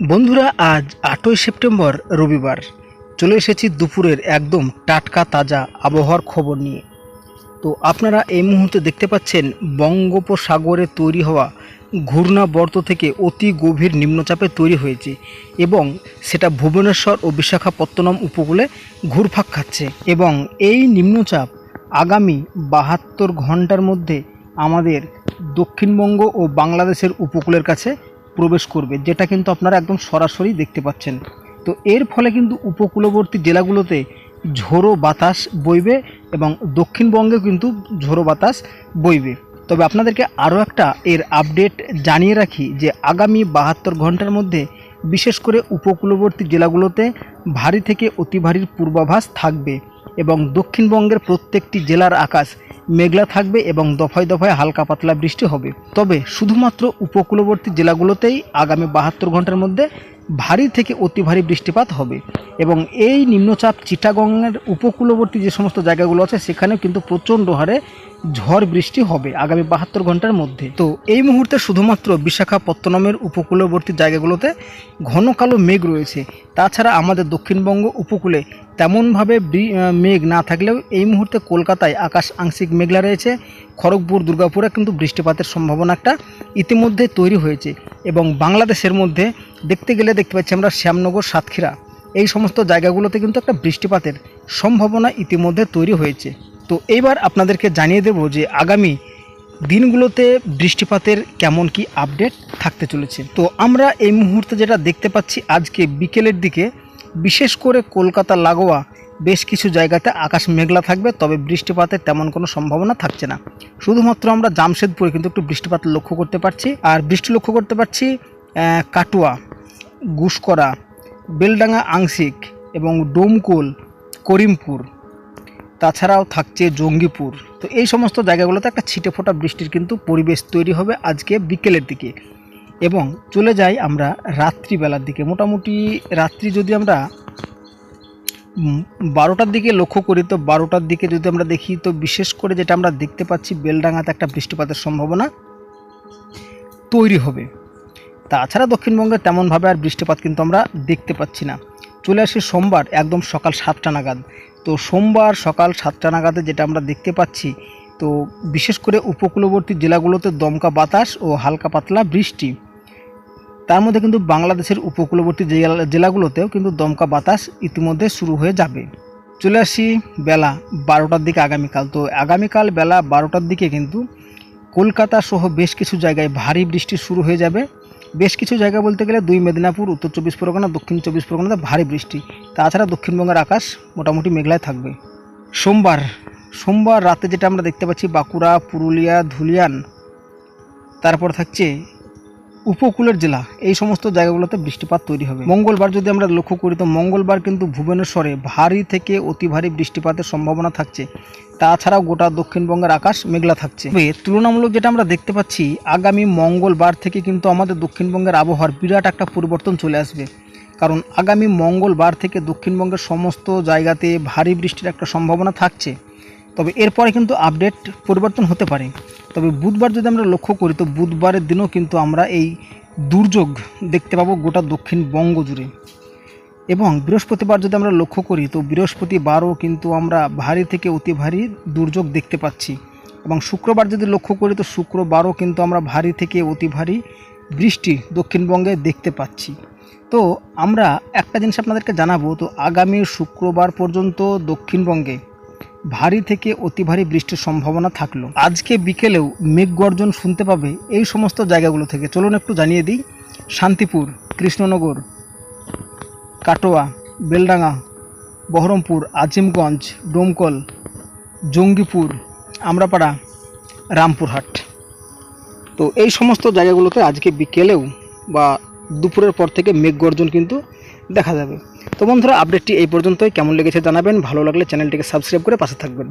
বন্ধুরা, আজ আটই সেপ্টেম্বর, রবিবার। চলে এসেছি দুপুরের একদম টাটকা তাজা আবহাওয়ার খবর নিয়ে। তো আপনারা এই মুহূর্তে দেখতে পাচ্ছেন বঙ্গোপসাগরে তৈরি হওয়া ঘূর্ণাবর্ত থেকে অতি গভীর নিম্নচাপে তৈরি হয়েছে এবং সেটা ভুবনেশ্বর ও বিশাখাপত্তনম উপকূলে ঘুরফাক খাচ্ছে এবং এই নিম্নচাপ আগামী বাহাত্তর ঘণ্টার মধ্যে আমাদের দক্ষিণবঙ্গ ও বাংলাদেশের উপকূলের কাছে প্রবেশ করবে, যেটা কিন্তু আপনারা একদম সরাসরি দেখতে পাচ্ছেন। তো এর ফলে কিন্তু উপকূলবর্তী জেলাগুলোতে ঝোড়ো বাতাস বইবে এবং দক্ষিণবঙ্গে কিন্তু ঝোড়ো বাতাস বইবে। তবে আপনাদেরকে আরও একটা এর আপডেট জানিয়ে রাখি যে, আগামী বাহাত্তর ঘণ্টার মধ্যে বিশেষ করে উপকূলবর্তী জেলাগুলোতে ভারী থেকে অতি ভারীর পূর্বাভাস থাকবে এবং দক্ষিণবঙ্গের প্রত্যেকটি জেলার আকাশ মেঘলা থাকবে এবং দফায় দফায় হালকা পাতলা বৃষ্টি হবে। তবে শুধুমাত্র উপকূলবর্তী জেলাগুলোতেই আগামী বাহাত্তর ঘণ্টার মধ্যে ভারী থেকে অতি ভারী বৃষ্টিপাত হবে এবং এই নিম্নচাপ চিটাগংয়ের উপকূলবর্তী যে সমস্ত জায়গাগুলো আছে, সেখানেও কিন্তু প্রচণ্ড হারে ঝড় বৃষ্টি হবে আগামী বাহাত্তর ঘণ্টার মধ্যে। তো এই মুহূর্তে শুধুমাত্র বিশাখাপত্তনমের উপকূলবর্তী জায়গাগুলোতে ঘন কালো মেঘ রয়েছে। তাছাড়া আমাদের দক্ষিণবঙ্গ উপকূলে তেমনভাবে মেঘ না থাকলেও এই মুহূর্তে কলকাতায় আকাশ আংশিক মেঘলা রয়েছে। খড়গপুর, দুর্গাপুরে কিন্তু বৃষ্টিপাতের সম্ভাবনা একটা ইতিমধ্যে তৈরি হয়েছে এবং বাংলাদেশের মধ্যে দেখতে গেলে দেখতে পাচ্ছি আমরা শ্যামনগর, সাতক্ষীরা। এই সমস্ত জায়গাগুলোতে কিন্তু একটা বৃষ্টিপাতের সম্ভাবনা ইতিমধ্যে তৈরি হয়েছে। তো এইবার আপনাদেরকে জানিয়ে দেব যে আগামী দিনগুলোতে বৃষ্টিপাতের কেমন কি আপডেট থাকতে চলেছে। তো আমরা এই মুহূর্তে যেটা দেখতে পাচ্ছি, আজকে বিকেলের দিকে বিশেষ করে কলকাতা লাগোয়া বেশ কিছু জায়গাতে আকাশ মেঘলা থাকবে, তবে বৃষ্টিপাতের তেমন কোনো সম্ভাবনা থাকছে না। শুধুমাত্র আমরা জামশেদপুরে কিন্তু একটু বৃষ্টিপাত লক্ষ্য করতে পারছি। আর বৃষ্টি লক্ষ্য করতে পারছি কাটুয়া, গুসকরা, বেলডাঙ্গা, আংশিক এবং ডোমকুল, করিমপুর, তাছাড়াও থাকছে জঙ্গিপুর। তো এই সমস্ত জায়গাগুলোতে একটা ছিটে ফোটা বৃষ্টির কিন্তু পরিবেশ তৈরি হবে আজকে বিকেলের দিকে। এবং চলে যাই আমরা রাত্রিবেলার দিকে। মোটামুটি রাত্রি যদি আমরা বারোটার দিকে লক্ষ্য করি, তো বারোটার দিকে যদি আমরা দেখি, তো বিশেষ করে যেটা আমরা দেখতে পাচ্ছি বেলডাঙাতে একটা বৃষ্টিপাতের সম্ভাবনা তৈরি হবে। তাছাড়া দক্ষিণবঙ্গে তেমনভাবে আর বৃষ্টিপাত কিন্তু আমরা দেখতে পাচ্ছি না। চলে আসি সোমবার, একদম সকাল সাতটা নাগাদ। তো সোমবার সকাল সাতটা নাগাদে যেটা আমরা দেখতে পাচ্ছি, তো বিশেষ করে উপকূলবর্তী জেলাগুলোতে দমকা বাতাস ও হালকা পাতলা বৃষ্টি। তার মধ্যে কিন্তু বাংলাদেশের উপকূলবর্তী জেলা- জেলাগুলোতেও কিন্তু দমকা বাতাস ইতিমধ্যে শুরু হয়ে যাবে। চলে আসি বেলা বারোটার দিকে আগামীকাল। তো আগামীকাল বেলা বারোটার দিকে কিন্তু কলকাতা সহ বেশ কিছু জায়গায় ভারী বৃষ্টি শুরু হয়ে যাবে। বেশ কিছু জায়গা বলতে গেলে দুই মেদিনীপুর, উত্তর চব্বিশ পরগনা, দক্ষিণ চব্বিশ পরগনাতে ভারী বৃষ্টি। তাছাড়া দক্ষিণবঙ্গের আকাশ মোটামুটি মেঘলায় থাকবে। সোমবার সোমবার রাতে যেটা আমরা দেখতে পাচ্ছি, বাঁকুড়া, পুরুলিয়া, ধুলিয়ান, তারপর থাকছে উপকূলের জেলা, এই সমস্ত জায়গাগুলোতে বৃষ্টিপাত তৈরি হবে। মঙ্গলবার যদি আমরা লক্ষ্য করি, তো মঙ্গলবার কিন্তু ভুবনেশ্বরে ভারী থেকে অতি ভারী বৃষ্টিপাতের সম্ভাবনা থাকছে। তাছাড়াও গোটা দক্ষিণবঙ্গের আকাশ মেঘলা থাকছে। তবে তুলনামূলক যেটা আমরা দেখতে পাচ্ছি, আগামী মঙ্গলবার থেকে কিন্তু আমাদের দক্ষিণবঙ্গের আবহাওয়ার বিরাট একটা পরিবর্তন চলে আসবে। কারণ আগামী মঙ্গলবার থেকে দক্ষিণবঙ্গের সমস্ত জায়গাতে ভারী বৃষ্টির একটা সম্ভাবনা থাকছে। তবে এরপরে কিন্তু আপডেট পরিবর্তন হতে পারে। তবে বুধবার যদি আমরা লক্ষ্য করি, তো বুধবারের দিনও কিন্তু আমরা এই দুর্যোগ দেখতে পাবো গোটা দক্ষিণবঙ্গ জুড়ে। এবং বৃহস্পতিবার যদি আমরা লক্ষ্য করি, তো বৃহস্পতিবারও কিন্তু আমরা ভারী থেকে অতি ভারী দুর্যোগ দেখতে পাচ্ছি। এবং শুক্রবার যদি লক্ষ্য করি, তো শুক্রবারও কিন্তু আমরা ভারী থেকে অতি ভারী বৃষ্টি দক্ষিণবঙ্গে দেখতে পাচ্ছি। তো আমরা একটা জিনিস আপনাদেরকে জানাব, তো আগামী শুক্রবার পর্যন্ত দক্ষিণবঙ্গে ভারী থেকে অতি ভারী বৃষ্টির সম্ভাবনা থাকল। আজকে বিকেলেও মেঘ গর্জন শুনতে পাবে এই সমস্ত জায়গাগুলো থেকে। চলুন একটু জানিয়ে দিই। শান্তিপুর, কৃষ্ণনগর, কাটোয়া, বেলডাঙ্গা, বহরমপুর, আজিমগঞ্জ, ডোমকল, জঙ্গিপুর, আমরাপাড়া, রামপুরহাট। তো এই সমস্ত জায়গাগুলোতে আজকে বিকেলেও বা দুপুরের পর থেকে মেঘ গর্জন কিন্তু দেখা যাবে। তো বন্ধুরা আপডেটটি এই পর্যন্তই। কেমন লেগেছে জানাবেন। ভালো লাগলে চ্যানেলটিকে সাবস্ক্রাইব করে পাশে থাকবেন।